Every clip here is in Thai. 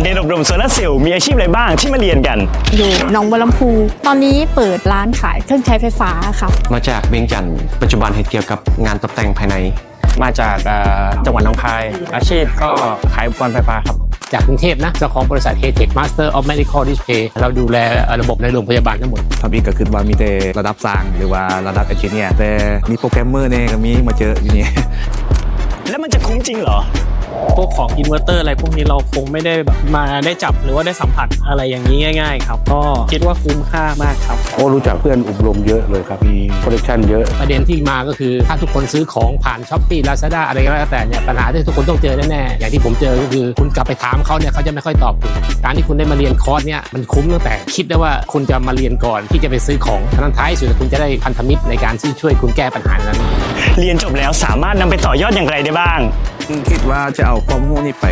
อนเรียนอบรมโซลาร์เซลล์มีอาชีพอะไรบ้างที่มาเรียนกัน อยู่หนองบัวลำพู ตอนนี้เปิดร้านขายเครื่องใช้ไฟฟ้าค่ะ มาจากเวียงจันทร์ปัจจุบันเฮ็ดเกี่ยวกับงานตกแต่งภายใน มาจากเอ่อจังหวัดหนองคาย อาชีพก็ขายอุปกรณ์ไฟฟ้าครับ จากกรุงเทพนะเจ้าของบริษัท h t e c h Master of Medical Display เราดูแลระบบในโรงพยาบาลทั้งหมด ทำอีกก็คือว่ามีแต่ระดับสร้างหรือว่าระดับเอนจิเนียร์แต่มีโปรแกรมเมอร์เนี่ยก็มีมาเจออยู่นี่ แล้วมันจะคุ้มจริงเหรอ พวกของอินเวอร์เตอร์อะไรพวกนี้เราคงไม่ได้แบบมาได้จับหรือว่าได้สัมผัสอะไรอย่างนี้ง่าย ๆ ครับ ก็คิดว่าคุ้มค่ามากครับ โอ้รู้จักเพื่อนอบรมเยอะเลยครับ มีโปรดักชันเยอะ ประเด็นที่มาก็คือถ้าทุกคนซื้อของผ่านช้อปปี้ลาซาด้าอะไรก็แล้วแต่เนี่ยปัญหาที่ทุกคนต้องเจอแน่ๆอย่างที่ผมเจอก็คือ คุณกลับไปถามเขาเนี่ยเขาจะไม่ค่อยตอบคุณการที่คุณได้มาเรียนคอร์สเนี่ยมันคุ้มตั้งแต่คิดได้ว่าคุณจะมาเรียนก่อนที่จะไปซื้อของฉะนั้นท้ายสุดคุณจะได้พันธมิตรในการที่ช่วยคุณแก้ปัญหานั้น เรียนจบแล้วสามารถนำไปต่อยอดอย่างไรได้บ้าง คิดว่าจะเอาความรู้นี่ไป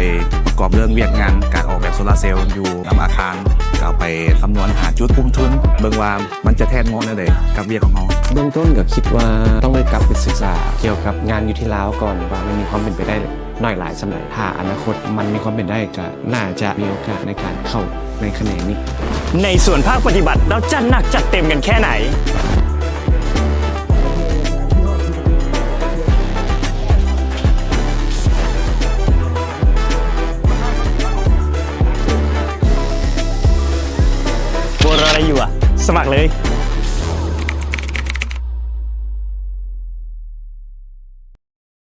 ประกอบเรื่องเวียกงาน การออกแบบโซลาเซลล์อยู่ตามอาคารก็เอาไปคำนวณหาจุดคุ้มทุน เบิ่งว่ามันจะแทนงดได้เลยกับเวียกของเราเบื้องต้นก็คิดว่าต้องไปกลับไปศึกษา เกี่ยวกับงานอยู่ที่ลาวก่อนว่ามันมีความเป็นไปได้หน้อยหลายสำหรับถ้าอนาคตมันมีความเป็นได้ก็น่าจะมีโอกาสในการเข้าในแขนงนี้ ในส่วนภาคปฏิบัติเราจัดหนักจัดเต็มกันแค่ไหน สมัครเลย